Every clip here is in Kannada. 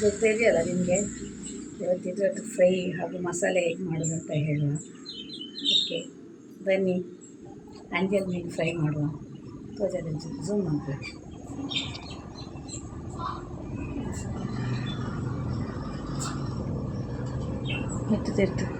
ಗೊತ್ತಿದೆಯಲ್ಲ ನಿಮಗೆ. ಇವತ್ತಿದ್ದು ಫ್ರೈ ಹಾಗೂ ಮಸಾಲೆ ಹೇಗೆ ಮಾಡೋದು ಅಂತ ಹೇಳುವ. ಓಕೆ, ಬನ್ನಿ. ಅಂಜಲ್ ಮೀನು ಫ್ರೈ ಮಾಡುವ. ತೋಜದ ಝೂಮ್ ಮಾಡಬೇಕು ಎತ್ತು ತೆರ್ತು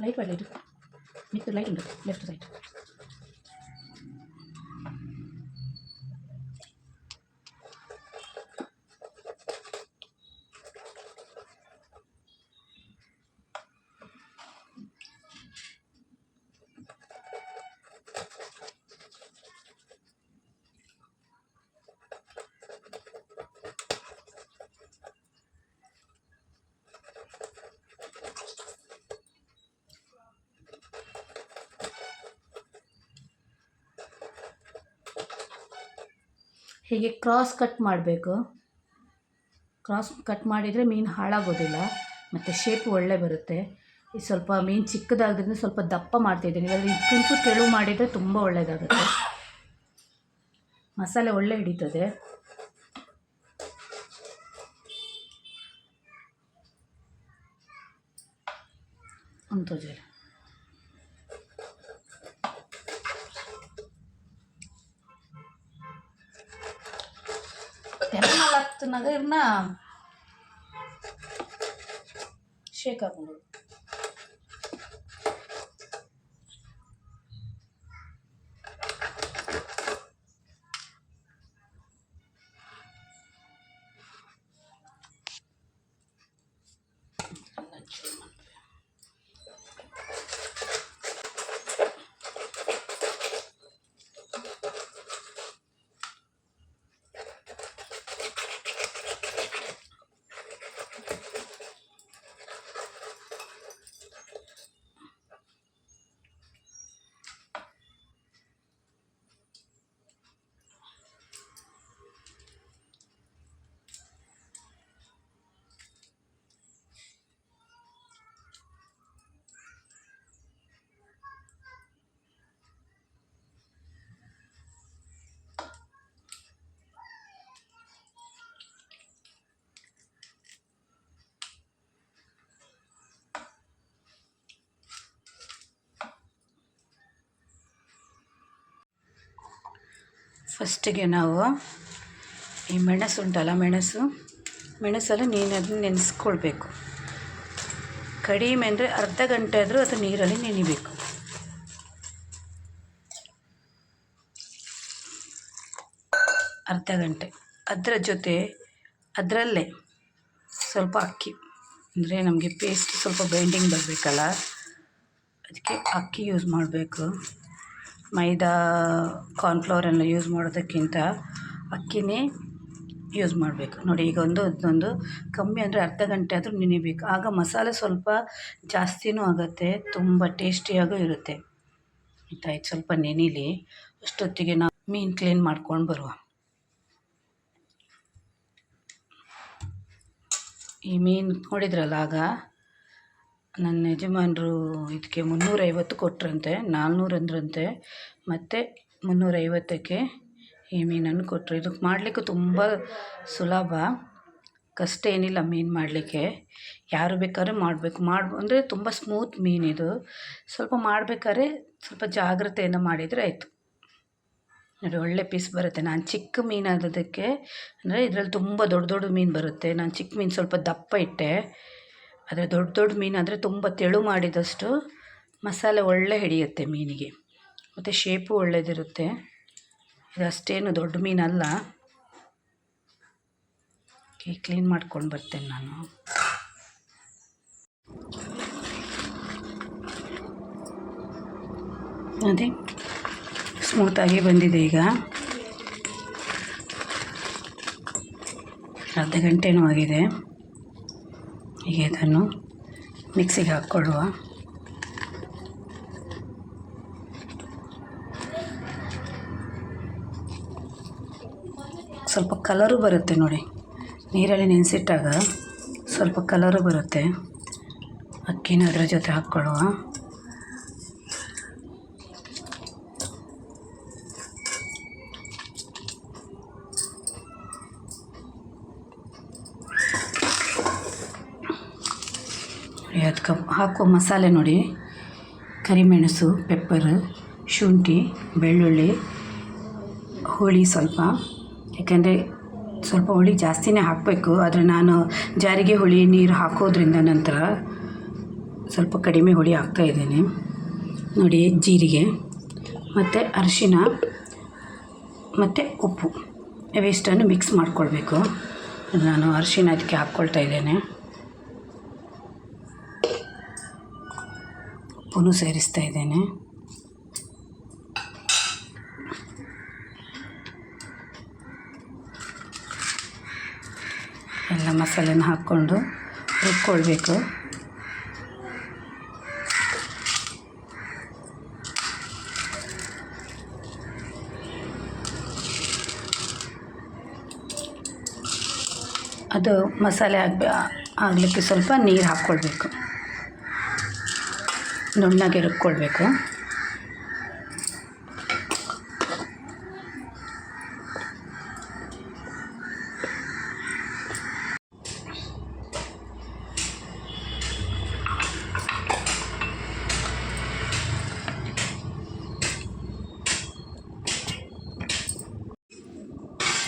లైట్ పడలేదు మీకు లైట్ ఉండదు లెఫ్ట్ సైడ్ ಹೀಗೆ ಕ್ರಾಸ್ ಕಟ್ ಮಾಡಬೇಕು? ಕ್ರಾಸ್ ಕಟ್ ಮಾಡಿದರೆ ಮೀನು ಹಾಳಾಗೋದಿಲ್ಲ, ಮತ್ತು ಶೇಪ್ ಒಳ್ಳೆ ಬರುತ್ತೆ. ಈ ಸ್ವಲ್ಪ ಮೀನು ಚಿಕ್ಕದಾಗಿದ್ರೆ ಸ್ವಲ್ಪ ದಪ್ಪ ಮಾಡ್ತಿದ್ದೀನಿ. ಇಲ್ಲಾಂದರೆ ಇದಕ್ಕಿಂತೂ ತೆಳು ಮಾಡಿದರೆ ತುಂಬ ಒಳ್ಳೆಯದಾಗುತ್ತೆ ಮಸಾಲೆ ಒಳ್ಳೆ ಹಿಡಿತದೆ. ಅಂಥದ್ದು తెల్ల లాగుతున్నాగా ఏమన్నా షేక్ అవ్వదు ಫಸ್ಟಿಗೆ ನಾವು ಈ ಮೆಣಸು ಉಂಟಲ್ಲ ಮೆಣಸು, ಮೆಣಸಲ್ಲಿ ನೀನು ಅದನ್ನ ನೆನೆಸ್ಕೊಳ್ಬೇಕು. ಕಡಿಮೆ ಅಂದರೆ ಅರ್ಧ ಗಂಟೆ ಆದರೂ ಅದು ನೀರಲ್ಲಿ ನೆನಿಬೇಕು. ಅರ್ಧ ಗಂಟೆ. ಅದರ ಜೊತೆ ಅದರಲ್ಲೇ ಸ್ವಲ್ಪ ಅಕ್ಕಿ, ಅಂದರೆ ನಮಗೆ ಪೇಸ್ಟ್ ಸ್ವಲ್ಪ ಬೈಂಡಿಂಗ್ ಬರಬೇಕಲ್ಲ, ಅದಕ್ಕೆ ಅಕ್ಕಿ ಯೂಸ್ ಮಾಡಬೇಕು. ಮೈದಾ ಕಾರ್ನ್ಫ್ಲವರೆಲ್ಲ ಯೂಸ್ ಮಾಡೋದಕ್ಕಿಂತ ಅಕ್ಕಿನೇ ಯೂಸ್ ಮಾಡಬೇಕು. ನೋಡಿ, ಈಗ ಒಂದು ಅದೊಂದು ಕಮ್ಮಿ ಅಂದರೆ ಅರ್ಧ ಗಂಟೆ ಆದರೂ ನೆನಿಬೇಕು. ಆಗ ಮಸಾಲೆ ಸ್ವಲ್ಪ ಜಾಸ್ತಿನೂ ಆಗುತ್ತೆ, ತುಂಬ ಟೇಸ್ಟಿಯಾಗೂ ಇರುತ್ತೆ. ಆಯ್ತಾಯ್ತು ಸ್ವಲ್ಪ ನೆನಿಲಿ, ಅಷ್ಟೊತ್ತಿಗೆ ನಾವು ಮೀನು ಕ್ಲೀನ್ ಮಾಡ್ಕೊಂಡು ಬರುವ. ಈ ಮೀನು ನೋಡಿದ್ರಲ್ಲ, ಆಗ ನನ್ನ ಯಜಮಾನರು ಇದಕ್ಕೆ ಮುನ್ನೂರೈವತ್ತು ಕೊಟ್ಟರಂತೆ ನಾಲ್ನೂರು ಅಂದ್ರಂತೆ ಮತ್ತು ಮುನ್ನೂರೈವತ್ತಕ್ಕೆ ಈ ಮೀನನ್ನು ಕೊಟ್ಟರು ಇದಕ್ಕೆ ಮಾಡಲಿಕ್ಕೂ ತುಂಬ ಸುಲಭ. ಕಷ್ಟ ಏನಿಲ್ಲ ಮೀನು ಮಾಡಲಿಕ್ಕೆ. ಯಾರು ಬೇಕಾದ್ರೂ ಮಾಡಬೇಕು. ಮಾಡಿ ಅಂದರೆ ತುಂಬ ಸ್ಮೂತ್ ಮೀನಿದು ಸ್ವಲ್ಪ ಮಾಡಬೇಕಾದ್ರೆ ಸ್ವಲ್ಪ ಜಾಗ್ರತೆಯಿಂದ ಮಾಡಿದರೆ ಆಯಿತು. ನೋಡಿ, ಒಳ್ಳೆ ಪೀಸ್ ಬರುತ್ತೆ. ನಾನು ಚಿಕ್ಕ ಮೀನಾದದಕ್ಕೆ ಅಂದರೆ ಇದರಲ್ಲಿ ತುಂಬ ದೊಡ್ಡ ದೊಡ್ಡ ಮೀನು ಬರುತ್ತೆ. ನಾನು ಚಿಕ್ಕ ಮೀನು ಸ್ವಲ್ಪ ದಪ್ಪ ಇಟ್ಟೆ. ಆದರೆ ದೊಡ್ಡ ದೊಡ್ಡ ಮೀನಾದರೆ ತುಂಬ ತೆಳು ಮಾಡಿದಷ್ಟು ಮಸಾಲೆ ಒಳ್ಳೆ ಹಿಡಿಯುತ್ತೆ ಮೀನಿಗೆ. ಮತ್ತು ಶೇಪು ಒಳ್ಳೆಯದಿರುತ್ತೆ ಇದು ಅಷ್ಟೇನು ದೊಡ್ಡ ಮೀನಲ್ಲ. ಓಕೆ ಕ್ಲೀನ್ ಮಾಡ್ಕೊಂಡು ಬರ್ತೇನೆ ನಾನು. ಅದೇ ಸ್ಮೂತಾಗಿ ಬಂದಿದೆ ಈಗ. ಅರ್ಧ ಗಂಟೆನೂ ಆಗಿದೆ. ಈಗ ಇದನ್ನು ಮಿಕ್ಸಿಗೆ ಹಾಕ್ಕೊಳ್ಳುವ. ಸ್ವಲ್ಪ ಕಲರು ಬರುತ್ತೆ ನೋಡಿ. ನೀರಲ್ಲಿ ನೆನೆಸಿಟ್ಟಾಗ ಸ್ವಲ್ಪ ಕಲರು ಬರುತ್ತೆ. ಅಕ್ಕಿನ ಅದರ ಜೊತೆ ಹಾಕ್ಕೊಳ್ಳುವ ನೋಡಿ ಹಾಕುವ ಮಸಾಲೆ ನೋಡಿ. ಕರಿಮೆಣಸು ಪೆಪ್ಪರ್ ಶುಂಠಿ, ಬೆಳ್ಳುಳ್ಳಿ, ಹುಳಿ ಸ್ವಲ್ಪ. ಯಾಕೆಂದರೆ ಸ್ವಲ್ಪ ಹುಳಿ ಜಾಸ್ತಿನೇ ಹಾಕಬೇಕು. ಆದರೆ ನಾನು ಜಾರಿಗೆ ಹುಳಿ, ನೀರು ಹಾಕೋದ್ರಿಂದ ನಂತರ ಸ್ವಲ್ಪ ಕಡಿಮೆ ಹುಳಿ ಹಾಕ್ತಾಯಿದ್ದೀನಿ ನೋಡಿ, ಜೀರಿಗೆ, ಮತ್ತು ಅರಿಶಿನ, ಮತ್ತು ಉಪ್ಪು. ಇವೆಷ್ಟನ್ನು ಮಿಕ್ಸ್ ಮಾಡ್ಕೊಳ್ಬೇಕು. ನಾನು ಅರಿಶಿನ ಅದಕ್ಕೆ ಹಾಕ್ಕೊಳ್ತಾ ಇದ್ದೇನೆ. ಉಪ್ಪನ್ನು ಸೇರಿಸ್ತಾ ಇದ್ದೇನೆ. ಎಲ್ಲ ಮಸಾಲೆನ ಹಾಕ್ಕೊಂಡು ರುಬ್ಕೊಳ್ಬೇಕು. ಅದು ಮಸಾಲೆ ಆಗ ಆಗಲಿಕ್ಕೆ ಸ್ವಲ್ಪ ನೀರು ಹಾಕ್ಕೊಳ್ಬೇಕು. ನುಣ್ಣಗೆ ರುಬ್ಕೊಳ್ಬೇಕು.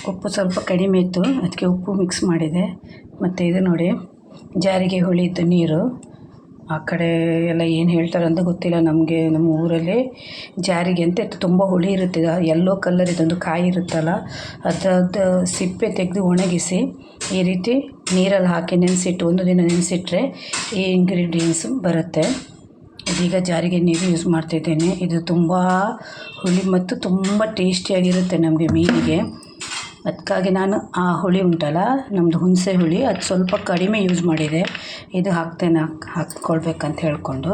ಉಪ್ಪು ಸ್ವಲ್ಪ ಕಡಿಮೆ ಇತ್ತು, ಅದಕ್ಕೆ ಉಪ್ಪು ಮಿಕ್ಸ್ ಮಾಡಿದೆ. ಮತ್ತು ಇದು ನೋಡಿ, ಜಾರಿಗೆ ಹುಳಿಯಿತ್ತು ನೀರು. ಆ ಕಡೆ ಎಲ್ಲ ಏನು ಹೇಳ್ತಾರೆ ಅಂತ ಗೊತ್ತಿಲ್ಲ. ನಮಗೆ ನಮ್ಮ ಊರಲ್ಲಿ ಜಾರಿಗೆ ಅಂತ ತುಂಬ ಹುಳಿ ಇರುತ್ತೆ ಎಲ್ಲೋ ಕಲರ್ ಇದೊಂದು ಕಾಯಿ ಇರುತ್ತಲ್ಲ, ಅದ್ರದ್ದು ಸಿಪ್ಪೆ ತೆಗೆದು ಒಣಗಿಸಿ ಈ ರೀತಿ ನೀರಲ್ಲಿ ಹಾಕಿ ನೆನೆಸಿಟ್ಟು, ಒಂದು ದಿನ ನೆನೆಸಿಟ್ರೆ ಈ ಇಂಗ್ರೀಡಿಯೆಂಟ್ಸ್ ಬರುತ್ತೆ. ಇದೀಗ ಜಾರಿಗೆ ನೀರು ಯೂಸ್ ಮಾಡ್ತಿದ್ದೇನೆ. ಇದು ತುಂಬ ಹುಳಿ ಮತ್ತು ತುಂಬ ಟೇಸ್ಟಿಯಾಗಿರುತ್ತೆ ನಮಗೆ ಮೀನಿಗೆ. ಅದಕ್ಕಾಗಿ ನಾನು ಆ ಹುಳಿ ಉಂಟಲ್ಲ ನಮ್ಮದು ಹುಣಸೆ ಹುಳಿ, ಅದು ಸ್ವಲ್ಪ ಕಡಿಮೆ ಯೂಸ್ ಮಾಡಿದೆ. ಇದು ಹಾಕ್ತೇನೆ, ಹಾಕ್ ಹಾಕ್ಕೊಳ್ಬೇಕಂತ ಹೇಳಿಕೊಂಡು.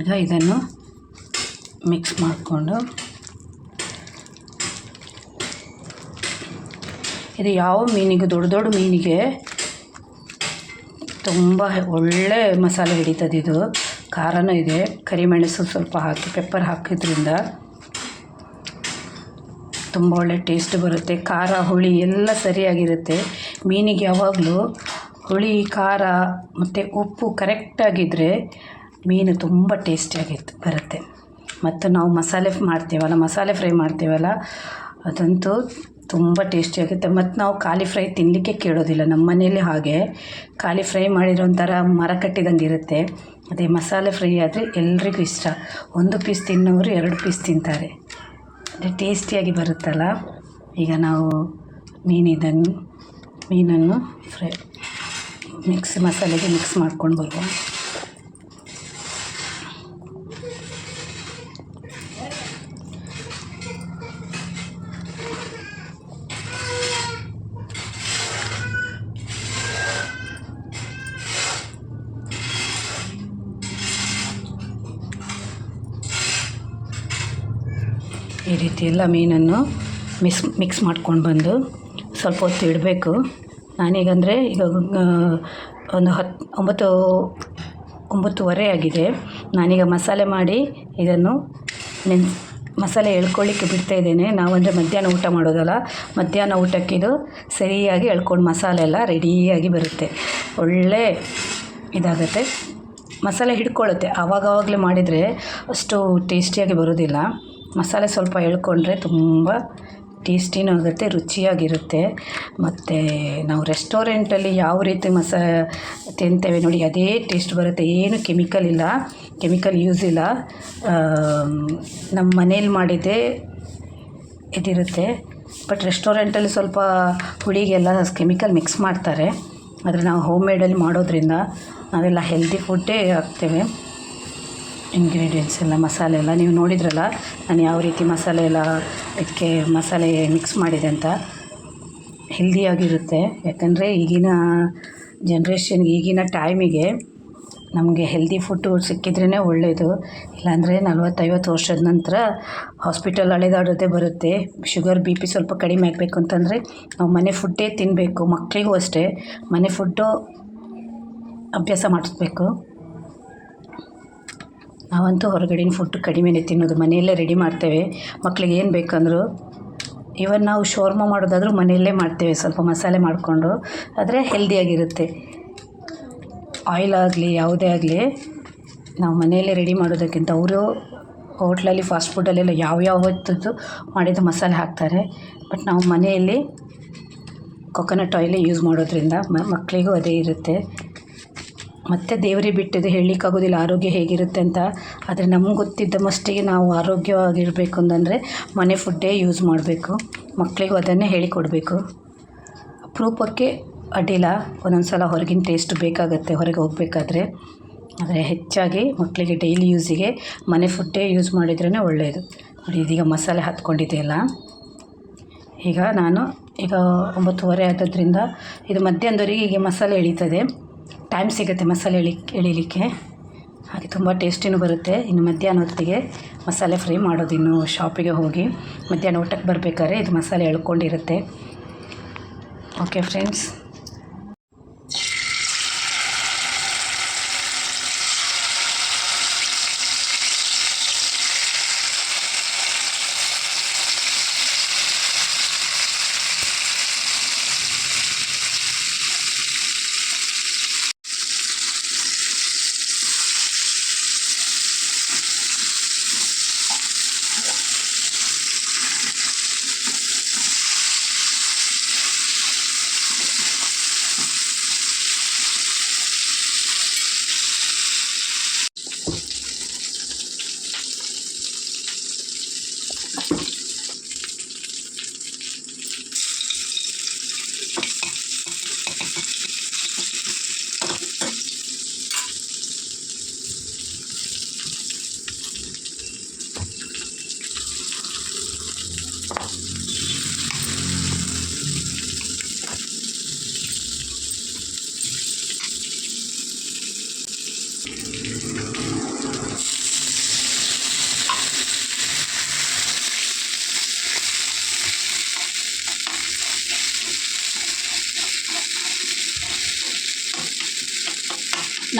ಈಗ ಇದನ್ನು ಮಿಕ್ಸ್ ಮಾಡಿಕೊಂಡು. ಇದು ಯಾವ ಮೀನಿಗೆ, ದೊಡ್ಡ ದೊಡ್ಡ ಮೀನಿಗೆ ತುಂಬ ಒಳ್ಳೆ ಮಸಾಲೆ ಹಿಡಿತದೆ ಇದು. ಖಾರನೂ ಇದೆ, ಕರಿಮೆಣಸು ಸ್ವಲ್ಪ ಹಾಕಿ ಪೆಪ್ಪರ್ ಹಾಕಿದ್ರಿಂದ ತುಂಬ ಒಳ್ಳೆ ಟೇಸ್ಟ್ ಬರುತ್ತೆ. ಖಾರ, ಹುಳಿ ಎಲ್ಲ ಸರಿಯಾಗಿರುತ್ತೆ. ಮೀನಿಗೆ ಯಾವಾಗಲೂ ಹುಳಿ, ಖಾರ ಮತ್ತು ಉಪ್ಪು ಕರೆಕ್ಟಾಗಿದ್ದರೆ ಮೀನು ತುಂಬ ಟೇಸ್ಟಿಯಾಗಿತ್ತು ಬರುತ್ತೆ. ಮತ್ತು ನಾವು ಮಸಾಲೆ ಮಾಡ್ತೀವಲ್ಲ, ಮಸಾಲೆ ಫ್ರೈ ಮಾಡ್ತೀವಲ್ಲ, ಅದಂತೂ ತುಂಬ ಟೇಸ್ಟಿಯಾಗುತ್ತೆ ಮತ್ತು ನಾವು ಖಾಲಿ ಫ್ರೈ ತಿನ್ನಲಿಕ್ಕೆ ಕೇಳೋದಿಲ್ಲ, ನಮ್ಮ ಮನೇಲಿ ಹಾಗೆ. ಖಾಲಿ ಫ್ರೈ ಮಾಡಿರೋ ಒಂಥರ ಮರ ಕಟ್ಟಿದಂಗೆ ಇರುತ್ತೆ. ಅದೇ ಮಸಾಲೆ ಫ್ರೈ ಆದರೆ ಎಲ್ರಿಗೂ ಇಷ್ಟ. ಒಂದು ಪೀಸ್ ತಿನ್ನೋರು ಎರಡು ಪೀಸ್ ತಿಂತಾರೆ. ಅದೇ ಟೇಸ್ಟಿಯಾಗಿ ಬರುತ್ತಲ್ಲ ಈಗ ನಾವು ಮೀನಿದನ್ನು ಮೀನನ್ನು ಫ್ರೈ ಮಿಕ್ಸ್ ಮಸಾಲೆಗೆ ಮಿಕ್ಸ್ ಮಾಡ್ಕೊಂಡು ಬರುವ ಈ ರೀತಿ ಎಲ್ಲ ಮೀನನ್ನು ಮಿಕ್ಸ್ ಮಿಕ್ಸ್ ಮಾಡ್ಕೊಂಡು ಬಂದು ಸ್ವಲ್ಪ ಹೊತ್ತು ಇಡಬೇಕು. ನಾನೀಗಂದರೆ ಈಗ ಒಂದು ಹತ್ತು ಒಂಬತ್ತು, ಒಂಬತ್ತುವರೆ ಆಗಿದೆ. ನಾನೀಗ ಮಸಾಲೆ ಮಾಡಿ ಇದನ್ನು ನೆನ್ಸ್, ಮಸಾಲೆ ಎಳ್ಕೊಳ್ಳಿಕ್ಕೆ ಬಿಡ್ತಾ ಇದ್ದೇನೆ. ನಾವಂದರೆ ಮಧ್ಯಾಹ್ನ ಊಟ ಮಾಡೋದಲ್ಲ. ಮಧ್ಯಾಹ್ನ ಊಟಕ್ಕೆ ಇದು ಸರಿಯಾಗಿ ಎಳ್ಕೊಂಡು ಮಸಾಲೆ ಎಲ್ಲ ರೆಡಿಯಾಗಿ ಬರುತ್ತೆ. ಒಳ್ಳೆ ಇದಾಗುತ್ತೆ. ಮಸಾಲೆ ಹಿಡ್ಕೊಳ್ಳುತ್ತೆ. ಆವಾಗವಾಗಲೇ ಮಾಡಿದರೆ ಅಷ್ಟು ಟೇಸ್ಟಿಯಾಗಿ ಬರೋದಿಲ್ಲ. ಮಸಾಲೆ ಸ್ವಲ್ಪ ಎಳ್ಕೊಂಡ್ರೆ ತುಂಬ ಟೇಸ್ಟಿನೂ ಆಗುತ್ತೆ, ರುಚಿಯಾಗಿರುತ್ತೆ. ಮತ್ತು ನಾವು ರೆಸ್ಟೋರೆಂಟಲ್ಲಿ ಯಾವ ರೀತಿ ಮಸಾ ತಿಂತೇವೆ ನೋಡಿ, ಅದೇ ಟೇಸ್ಟ್ ಬರುತ್ತೆ. ಏನು ಕೆಮಿಕಲ್ ಇಲ್ಲ, ಕೆಮಿಕಲ್ ಯೂಸ್ ಇಲ್ಲ. ನಮ್ಮ ಮನೇಲಿ ಮಾಡಿದ್ದೆ ಇದಿರುತ್ತೆ. ಬಟ್ ರೆಸ್ಟೋರೆಂಟಲ್ಲಿ ಸ್ವಲ್ಪ ಹುಳಿಗೆಲ್ಲ ಕೆಮಿಕಲ್ ಮಿಕ್ಸ್ ಮಾಡ್ತಾರೆ. ಆದರೆ ನಾವು ಹೋಮ್ ಮೇಡಲ್ಲಿ ಮಾಡೋದ್ರಿಂದ ನಾವೆಲ್ಲ ಹೆಲ್ದಿ ಫುಡ್ಡೇ ಹಾಕ್ತೇವೆ. ಇಂಗ್ರೀಡಿಯೆಂಟ್ಸ್ ಎಲ್ಲ, ಮಸಾಲೆ ಎಲ್ಲ, ನೀವು ನೋಡಿದ್ರಲ್ಲ, ನಾನು ಯಾವ ರೀತಿ ಮಸಾಲೆ ಎಲ್ಲ ಇದಕ್ಕೆ ಮಸಾಲೆ ಮಿಕ್ಸ್ ಮಾಡಿದೆ ಅಂತ. ಹೆಲ್ದಿಯಾಗಿರುತ್ತೆ. ಯಾಕಂದರೆ ಈಗಿನ ಜನ್ರೇಷನ್ ಈಗಿನ ಟೈಮಿಗೆ ನಮಗೆ ಹೆಲ್ದಿ ಫುಡ್ಡು ಸಿಕ್ಕಿದ್ರೇ ಒಳ್ಳೆಯದು ಇಲ್ಲಾಂದರೆ ನಲವತ್ತೈವತ್ತು ವರ್ಷದ ನಂತರ ಹಾಸ್ಪಿಟಲ್ ಅಲೆದಾಡೋದೇ ಬರುತ್ತೆ. ಶುಗರ್ ಬಿ ಪಿ ಸ್ವಲ್ಪ ಕಡಿಮೆ ಆಗಬೇಕು ಅಂತಂದರೆ ನಾವು ಮನೆ ಫುಡ್ಡೇ ತಿನ್ನಬೇಕು ಮಕ್ಕಳಿಗೂ ಅಷ್ಟೇ ಮನೆ ಫುಡ್ಡು ಅಭ್ಯಾಸ ಮಾಡಿಸ್ಬೇಕು. ನಾವಂತೂ ಹೊರಗಡೆ ಫುಡ್ ಕಡಿಮೆನೆ ತಿನ್ನೋದು, ಮನೆಯಲ್ಲೇ ರೆಡಿ ಮಾಡ್ತೇವೆ. ಮಕ್ಳಿಗೆ ಏನು ಬೇಕಂದ್ರು ಇವನ್ ನಾವು ಶೋರ್ಮ ಮಾಡೋದಾದರೂ ಮನೆಯಲ್ಲೇ ಮಾಡ್ತೇವೆ, ಸ್ವಲ್ಪ ಮಸಾಲೆ ಮಾಡಿಕೊಂಡು. ಆದರೆ ಹೆಲ್ದಿಯಾಗಿರುತ್ತೆ ಆಯಿಲ್ ಆಗಲಿ, ಯಾವುದೇ ಆಗಲಿ, ನಾವು ಮನೆಯಲ್ಲೇ ರೆಡಿ ಮಾಡೋದಕ್ಕಿಂತ ಅವರು ಹೋಟ್ಲಲ್ಲಿ ಫಾಸ್ಟ್ ಫುಡ್ಡಲ್ಲೆಲ್ಲ ಯಾವ ಯಾವತ್ತದ್ದು ಮಾಡಿದ ಮಸಾಲೆ ಹಾಕ್ತಾರೆ. ಬಟ್ ನಾವು ಮನೆಯಲ್ಲಿ ಕೊಕೊನಟ್ ಆಯಿಲೇ ಯೂಸ್ ಮಾಡೋದ್ರಿಂದ ಮಕ್ಕಳಿಗೂ ಅದೇ ಇರುತ್ತೆ. ಮತ್ತು ದೇವರೇ ಬಿಟ್ಟಿದ್ದು ಹೇಳಲಿಕ್ಕಾಗೋದಿಲ್ಲ. ಆರೋಗ್ಯ ಹೇಗಿರುತ್ತೆ ಅಂತ. ಆದರೆ ನಮ್ಗೆ ಗೊತ್ತಿದ್ದ ಮಷ್ಟಿಗೆ ನಾವು ಆರೋಗ್ಯವಾಗಿರಬೇಕು ಅಂತಂದರೆ ಮನೆ ಫುಡ್ಡೇ ಯೂಸ್ ಮಾಡಬೇಕು. ಮಕ್ಕಳಿಗೂ ಅದನ್ನೇ ಹೇಳಿಕೊಡಬೇಕು. ಅಪರೂಪಕ್ಕೆ ಅಡ್ಡಿಲ್ಲ. ಒಂದೊಂದು ಸಲ ಹೊರಗಿನ ಟೇಸ್ಟ್ ಬೇಕಾಗುತ್ತೆ ಹೊರಗೆ ಹೋಗಬೇಕಾದ್ರೆ. ಆದರೆ ಹೆಚ್ಚಾಗಿ ಮಕ್ಕಳಿಗೆ ಡೈಲಿ ಯೂಸಿಗೆ ಮನೆ ಫುಡ್ಡೇ ಯೂಸ್ ಮಾಡಿದ್ರೇ ಒಳ್ಳೆಯದು ನೋಡಿ, ಇದೀಗ ಮಸಾಲೆ ಹತ್ಕೊಂಡಿದೆಯಲ್ಲ ಈಗ ನಾನು ಈಗ ಒಂಬತ್ತುವರೆ ಆದದ್ರಿಂದ ಇದು ಮಧ್ಯಾಹ್ನದವರೆಗೆ ಹೀಗೆ ಮಸಾಲೆ ಎಳೀತದೆ. ಟೈಮ್ ಸಿಗುತ್ತೆ ಮಸಾಲೆ ಎಳಿ, ಎಳೀಲಿಕ್ಕೆ. ಹಾಗೆ ತುಂಬ ಟೇಸ್ಟಿನೂ ಬರುತ್ತೆ. ಇನ್ನು ಮಧ್ಯಾಹ್ನ ಹೊತ್ತಿಗೆ ಮಸಾಲೆ ಫ್ರೈ ಮಾಡೋದು ಇನ್ನು ಶಾಪಿಗೆ ಹೋಗಿ. ಮಧ್ಯಾಹ್ನ ಊಟಕ್ಕೆ ಬರಬೇಕಾದ್ರೆ ಇದು ಮಸಾಲೆ ಎಳ್ಕೊಂಡಿರುತ್ತೆ. ಓಕೆ ಫ್ರೆಂಡ್ಸ್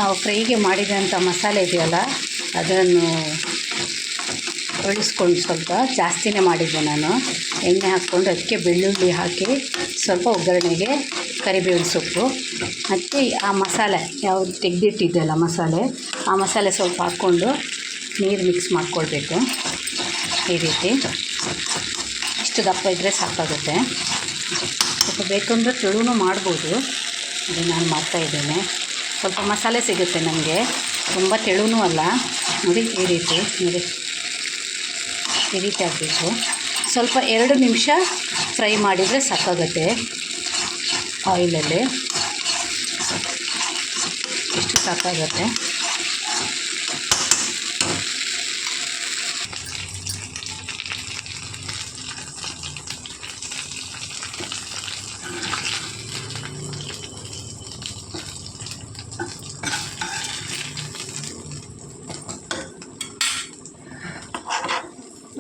ನಾವು ಫ್ರೈಗೆ ಮಾಡಿದಂಥ ಮಸಾಲೆ ಇದೆಯಲ್ಲ, ಅದನ್ನು ಉಳಿಸ್ಕೊಂಡು ಸ್ವಲ್ಪ ಜಾಸ್ತಿನೇ ಮಾಡಿದ್ದೆ ನಾನು. ಎಣ್ಣೆ ಹಾಕ್ಕೊಂಡು ಅದಕ್ಕೆ ಬೆಳ್ಳುಳ್ಳಿ ಹಾಕಿ ಸ್ವಲ್ಪ ಒಗ್ಗರಣೆಗೆ ಕರಿಬೇವಿನ ಸೊಪ್ಪು. ಮತ್ತು ಆ ಮಸಾಲೆ, ಯಾವುದು ತೆಗೆದಿಟ್ಟಿದ್ದೆಲ್ಲ ಮಸಾಲೆ, ಆ ಮಸಾಲೆ ಸ್ವಲ್ಪ ಹಾಕ್ಕೊಂಡು ನೀರು ಮಿಕ್ಸ್ ಮಾಡ್ಕೊಳ್ಬೇಕು. ಈ ರೀತಿ. ಇಷ್ಟು ದಪ್ಪ ಇದ್ದರೆ ಸಾಕಾಗುತ್ತೆ. ಸ್ವಲ್ಪ ಬೇಕಂದ್ರೆ ತೆಳುನೂ ಮಾಡ್ಬೋದು. ಅದು ನಾನು ಮಾಡ್ತಾಯಿದ್ದೇನೆ ಸ್ವಲ್ಪ ಮಸಾಲೆ ಸಿಗುತ್ತೆ ನಮಗೆ. ತುಂಬ ತೆಳುನೂ ಅಲ್ಲ. ನೋಡಿ ಈ ರೀತಿ, ನೋಡಿ. ಈ ರೀತಿ ಆಗಬೇಕು ಸ್ವಲ್ಪ ಎರಡು ನಿಮಿಷ ಫ್ರೈ ಮಾಡಿದರೆ ಸಾಕಾಗುತ್ತೆ ಆಯಿಲಲ್ಲಿ ಎಷ್ಟು ಸಾಕಾಗುತ್ತೆ?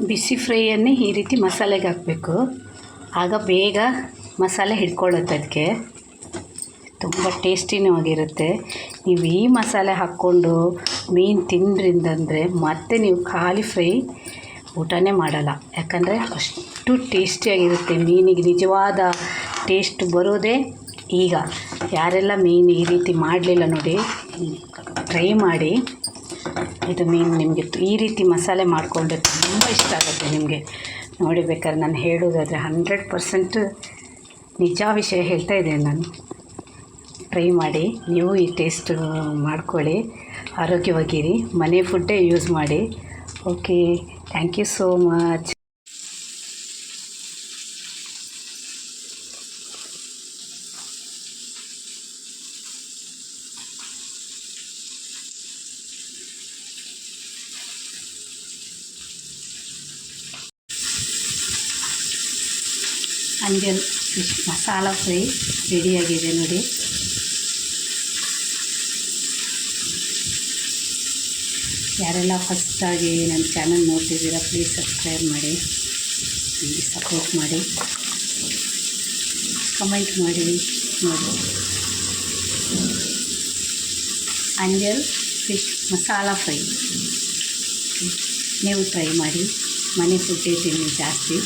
ಬಿಸಿ ಫ್ರೈಯನ್ನೇ ಈ ರೀತಿ ಮಸಾಲೆಗೆ ಹಾಕಬೇಕು. ಆಗ ಬೇಗ ಮಸಾಲೆ ಹಿಡ್ಕೊಳ್ಳುತ್ತೆ ಅದಕ್ಕೆ. ತುಂಬ ಟೇಸ್ಟಿನೂ ಆಗಿರುತ್ತೆ. ನೀವು ಈ ಮಸಾಲೆ ಹಾಕ್ಕೊಂಡು ಮೀನು ತಿಂದ್ರಿಂದಂದರೆ ಮತ್ತೆ ನೀವು ಖಾಲಿ ಫ್ರೈ ಊಟನೇ ಮಾಡಲ್ಲ. ಯಾಕಂದರೆ ಅಷ್ಟು ಟೇಸ್ಟಿಯಾಗಿರುತ್ತೆ ಮೀನಿಗೆ. ನಿಜವಾದ ಟೇಸ್ಟ್ ಬರೋದೇ ಈಗ. ಯಾರೆಲ್ಲ ಮೀನು ಈ ರೀತಿ ಮಾಡಲಿಲ್ಲ ನೋಡಿ ಟ್ರೈ ಮಾಡಿ. ಇದು ಮೀನು ನಿಮಗೆ ಈ ರೀತಿ ಮಸಾಲೆ ಮಾಡಿಕೊಂಡ್ರೆ ತುಂಬ ಇಷ್ಟ ಆಗುತ್ತೆ ನಿಮಗೆ. ನೋಡಿ ಬೇಕಾದ್ರೆ ನಾನು ಹೇಳೋದಾದರೆ ಹಂಡ್ರೆಡ್ ಪರ್ಸೆಂಟ್ ನಿಜ ವಿಷಯ ಹೇಳ್ತಾ ಇದ್ದೇನೆ ನಾನು. ಟ್ರೈ ಮಾಡಿ, ನೀವು ಈ ಟೇಸ್ಟ್ ಮಾಡ್ಕೊಳ್ಳಿ, ಆರೋಗ್ಯವಾಗಿರಿ, ಮನೆ ಫುಡ್ಡೇ ಯೂಸ್ ಮಾಡಿ. Okay thank you so much ಅಂಜಲ್ masala fry ರೆಡಿಯಾಗಿದೆ ನೋಡಿ. ಯಾರೆಲ್ಲ ಫಸ್ಟಾಗಿ ನನ್ನ ಚಾನಲ್ ನೋಡ್ತಿದ್ದೀರಾ ಪ್ಲೀಸ್ ಸಬ್ಸ್ಕ್ರೈಬ್ ಮಾಡಿ ನನಗೆ ಸಪೋರ್ಟ್ ಮಾಡಿ. ಕಮೆಂಟ್ ಮಾಡಿ, ನೋಡಿ. ಅಂಜಲ್ ಫಿಶ್ ಮಸಾಲ ಫ್ರೈ. ನೀವು ಟ್ರೈ ಮಾಡಿ, ಮನೆ ಫುಡ್ಡೇ ತಿನ್ನಿ ಜಾಸ್ತಿ.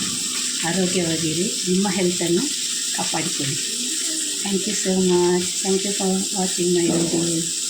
ಆರೋಗ್ಯವಾಗಿರಿ. ನಿಮ್ಮ ಹೆಲ್ತನ್ನು ಕಾಪಾಡಿಕೊಳ್ಳಿ. Thank you so much thank you for watching my video